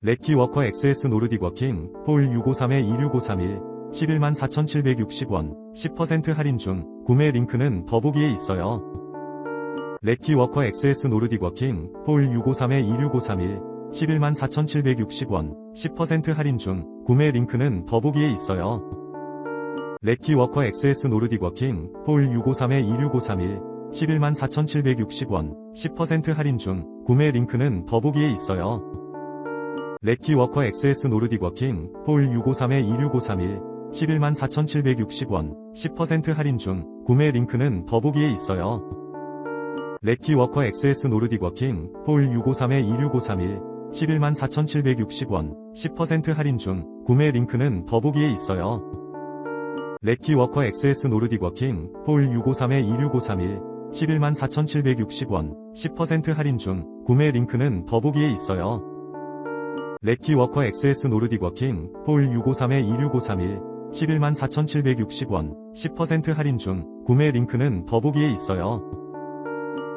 레키워커 XS 노르딕 워킹 폴653-26531 114,760원 10% 할인 중 구매 링크는 더보기에 있어요. 레키워커 XS 노르딕 워킹 폴653-26531 114,760원 10% 할인 중 구매 링크는 더보기에 있어요. 레키워커 XS 노르딕 워킹 폴653-26531 114,760원 10% 할인 중 구매 링크는 더보기에 있어요. 레키워커 XS 노르딕 워킹 폴653-26531 114,760원 10% 할인 중 구매 링크는 더보기에 있어요. 레키워커 XS 노르딕 워킹 폴653-26531 114,760원 10% 할인 중 구매 링크는 더보기에 있어요. 레키워커 XS 노르딕 워킹 폴653-26531 114,760원 10% 할인 중 구매 링크는 더보기에 있어요. 레키워커 XS 노르딕 워킹 폴653-26531 114,760원 10% 할인 중 구매 링크는 더보기에 있어요.